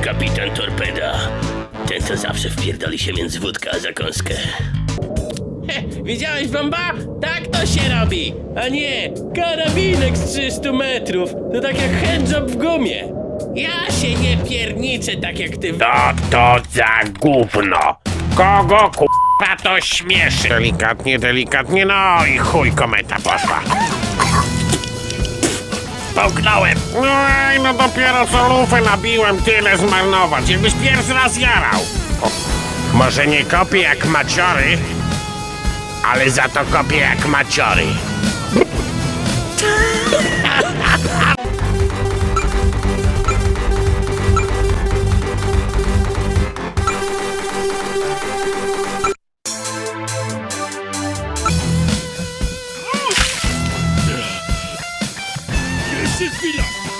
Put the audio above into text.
kapitan Torpeda. Ten, co zawsze wpierdoli się między wódkę a zakąskę. Widziałeś bomba? Tak to się robi! A nie, karabinek z 300 metrów! To tak jak handjob w gumie! Ja się nie pierniczę tak jak ty... To to za gówno. Kogo k***a to śmieszy? Delikatnie, delikatnie, no i chuj kometa poszła. Połknąłem. Ej, no dopiero co lufę nabiłem, tyle zmarnować. Jakbyś pierwszy raz jarał. O, może nie kopię jak maciory, ale za to kopię jak maciory. This is Villa.